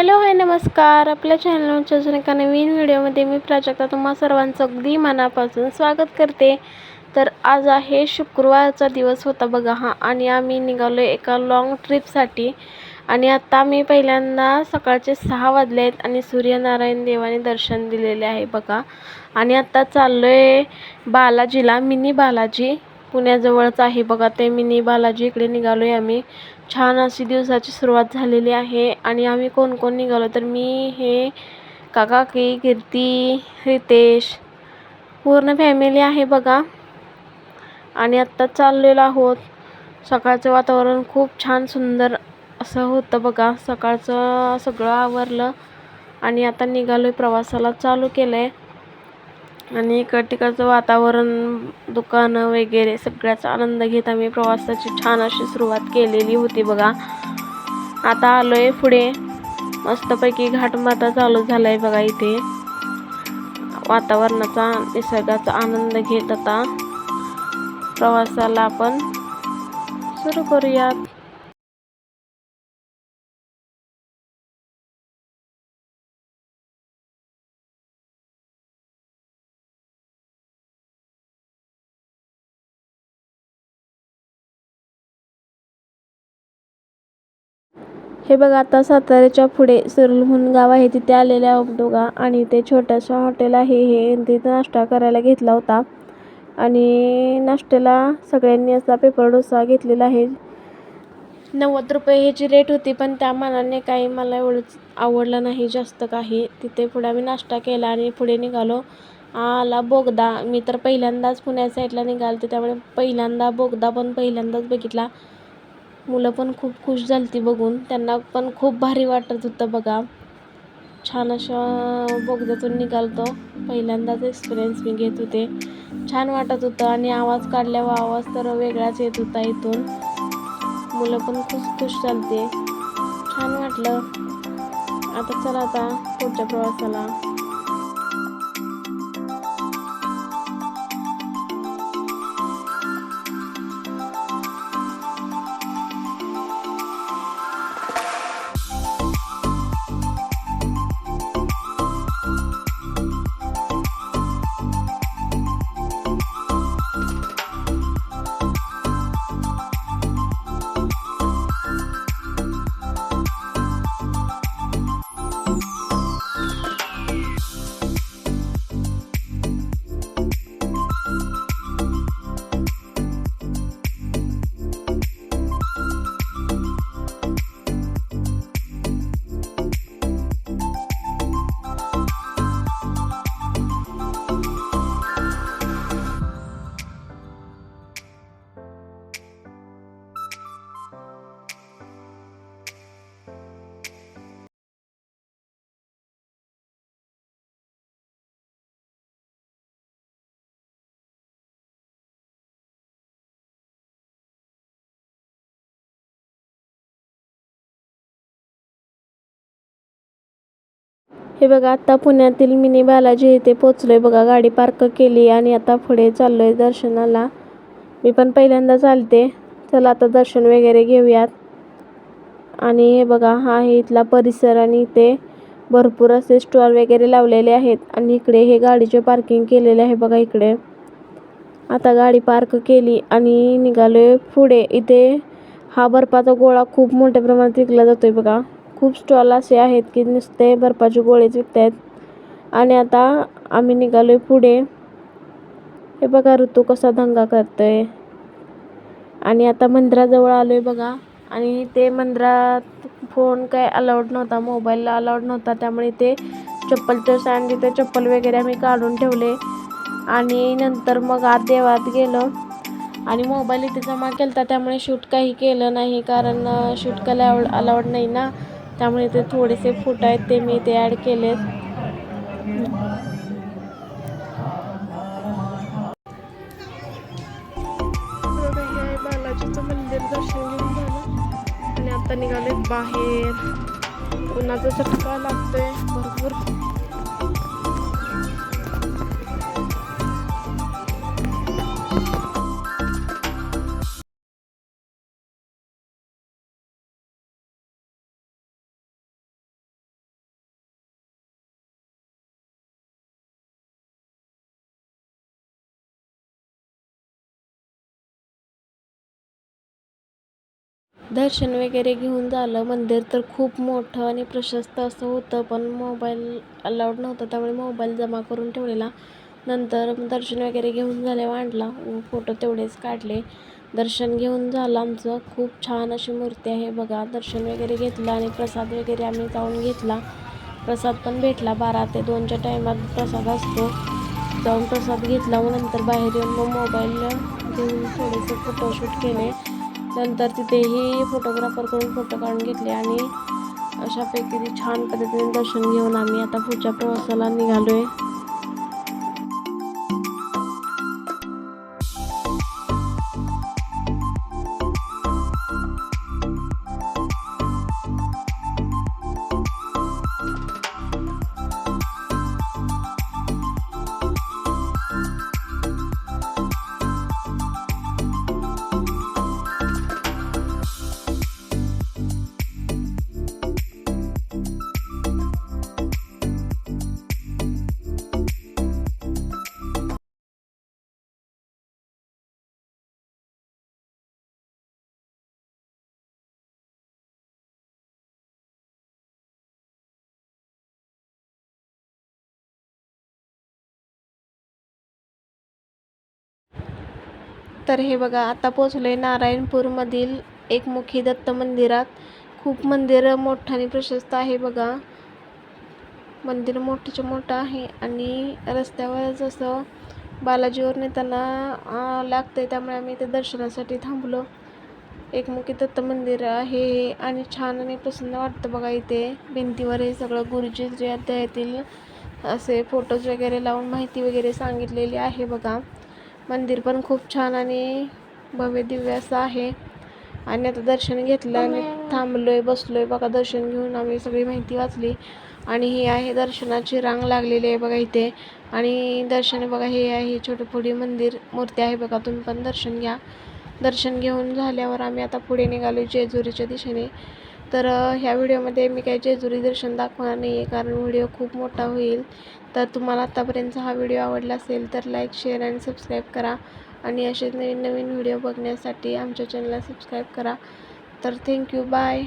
Hello hi नमस्कार. आपल्या चॅनलच्या अजून एका नवीन व्हिडिओमध्ये मी प्राजक्ता तुम्हा सर्वांचं अगदी मनापासून स्वागत करते. तर आज आहे शुक्रवारचा दिवस होता बघा हा. आणि आम्ही निघालो एका लाँग ट्रिपसाठी आणि आत्ता मी पहिल्यांदा सकाळचे सहा वाजले आहेत आणि सूर्यनारायण देवाने दर्शन दिलेले आहे बघा. आणि आत्ता चाललो आहे बालाजीला मिनी बालाजी. पुण्याजवळच आहे बघा ते मिनी बालाजी. इकडे निघालो आहे आम्ही. छान अशी दिवसाची सुरुवात झालेली आहे आणि आम्ही कोण कोण निघालो तर मी हे काकाकी कीर्ती रितेश पूर्ण फॅमिली आहे बघा. आणि आत्ता चाललेलो आहोत. सकाळचं वातावरण खूप छान सुंदर असं होतं बघा. सकाळचं सगळं आवरलं आणि आता निघालो आहे प्रवासाला चालू केलं आहे आणि इकड तिकडचं वातावरण दुकानं वगैरे सगळ्याचा आनंद घेत आम्ही. प्रवासाची छान अशी सुरुवात केलेली होती बघा. आता आलो आहे पुढे. मस्तपैकी घाटमाता चालू झाला आहे बघा इथे. वातावरणाचा निसर्गाचा आनंद घेत आता. प्रवासाला आपण सुरू करूयात. हे बघा आता साताऱ्याच्या पुढे सुरलहून गाव आहे. तिथे आलेल्या आहोत आणि ते छोटंसं हॉटेल आहे. हे तिथं नाश्ता करायला घेतला होता. आणि नाश्त्याला सगळ्यांनी असा पेपर डोसा घेतलेला आहे. नव्वद रुपये ह्याची रेट होती पण त्या मानाने काही मला एवढंच आवडलं नाही जास्त काही. तिथे पुढे आम्ही नाश्ता केला आणि पुढे निघालो. आला बोगदा. मी तर पहिल्यांदाच पुण्या साईडला निघालते त्यामुळे पहिल्यांदा बोगदा पण पहिल्यांदाच बघितला. मुलं पण खूप खुश झाली ती बघून. त्यांना पण खूप भारी वाटत होतं बघा. छान अशा बोगद्यातून निघालतो. पहिल्यांदाच एक्सपिरियन्स मी घेत होते. छान वाटत होतं आणि आवाज काढल्यावर आवाज तर वेगळाच येत होता इथून. मुलं पण खूप खुश चालते छान वाटलं. आता चला आता पुढच्या प्रवासाला. हे बघा आता पुण्यातील मिनी बालाजी इथे पोचलो आहे बघा. गाडी पार्क केली आणि आता पुढे चाललो आहे दर्शनाला. मी पण पहिल्यांदा चालते. चला आता दर्शन वगैरे घेऊयात. आणि हे बघा हा आहे इथला परिसर आणि इथे भरपूर असे स्टॉल वगैरे लावलेले आहेत. आणि इकडे हे गाडीचे पार्किंग केलेले आहे बघा इकडे. आता गाडी पार्क केली आणि निघालो पुढे. इथे हा बर्फाचा गोळा खूप मोठ्या प्रमाणात विकला जातो आहे बघा. खूप स्टॉल असे आहेत की नुसते बर्फाचे गोळेच विकत आहेत आणि आता आम्ही निघालोय पुढे. हे बघा ऋतू कसा दंगा करतोय. आणि आता मंदिराजवळ आलोय बघा. आणि ते मंदिरात फोन काय अलाउड नव्हता मोबाईलला अलाउड नव्हता. त्यामुळे ते चप्पलचं स्टँड ते चप्पल वगैरे आम्ही काढून ठेवले. आणि नंतर मग आत देवात गेलो. आणि मोबाईल इथे जमा केला त्यामुळे शूट काही केलं नाही. कारण शूट करायला अलाउड नाही ना. त्यामुळे ते थोडेसे फोटो आहेत ते मी इथे ॲड केलेत. बालाजीचं मंदिर दर्शन घेऊन झालं. आणि आता निघाले बाहेर. उन्हाचा चटका लागतोय भरपूर. दर्शन वगैरे घेऊन झालं. मंदिर तर खूप मोठं आणि प्रशस्त असं होतं पण मोबाईल अलाउड नव्हता. त्यामुळे मोबाईल जमा करून ठेवलेला. नंतर दर्शन वगैरे घेऊन झाले आणला फोटो तेवढेच काढले. दर्शन घेऊन झालं आमचं. खूप छान अशी मूर्ती आहे बघा. दर्शन वगैरे घेतलं आणि प्रसाद वगैरे आम्ही जाऊन घेतला. प्रसाद पण भेटला. बारा ते दोनच्या टायमात प्रसाद असतो. जाऊन प्रसाद घेतला व नंतर बाहेर येऊन मग मोबाईल घेऊन थोडेसे फोटोशूट केले. नंतर तिथेही फोटोग्राफरकडून फोटो काढून घेतले आणि अशापैकी छान पद्धतीने दर्शन घेऊन आम्ही आता पुढच्या प्रवासाला निघालो आहे तर हे बघा आता आहे नारायणपूरमधील एकमुखी दत्त मंदिरात. खूप मंदिर मोठं आणि प्रशस्त आहे बघा. मंदिर मोठंच्या मोठं आहे आणि रस्त्यावर जसं बालाजीवर नेताना लागतं लागतंय त्यामुळे आम्ही ते दर्शनासाठी थांबलो. एकमुखी दत्त मंदिर आहे हे आणि छान आणि प्रसन्न वाटतं बघा इथे. भिंतीवर हे सगळं गुरुजी जे अध्यायातील असे फोटोज वगैरे लावून माहिती वगैरे सांगितलेली आहे बघा. मंदिर पण खूप छान आणि भव्य दिव्य असं आहे. आणि आता दर्शन घेतलं आणि थांबलोय बसलोय. बघा दर्शन घेऊन आम्ही सगळी माहिती वाचली. आणि ही आहे दर्शनाची रांग लागलेली आहे बघा इथे. आणि दर्शन बघा हे आहे छोटे पुढे मंदिर मूर्ती आहे बघा तुम्ही पण दर्शन घ्या. दर्शन घेऊन झाल्यावर आम्ही आता पुढे निघालो जेजुरीच्या दिशेने. तर ह्या व्हिडिओमध्ये मी काही जेजुरी दर्शन दाखवणार नाही आहे कारण व्हिडिओ खूप मोठा होईल. तर तुम्हाला आत्तापर्यंतचा हा व्हिडिओ आवडला असेल तर लाईक शेअर आणि सबस्क्राईब करा. आणि असेच नवीन नवीन व्हिडिओ बघण्यासाठी आमच्या चॅनलला सबस्क्राईब करा. तर थँक्यू बाय.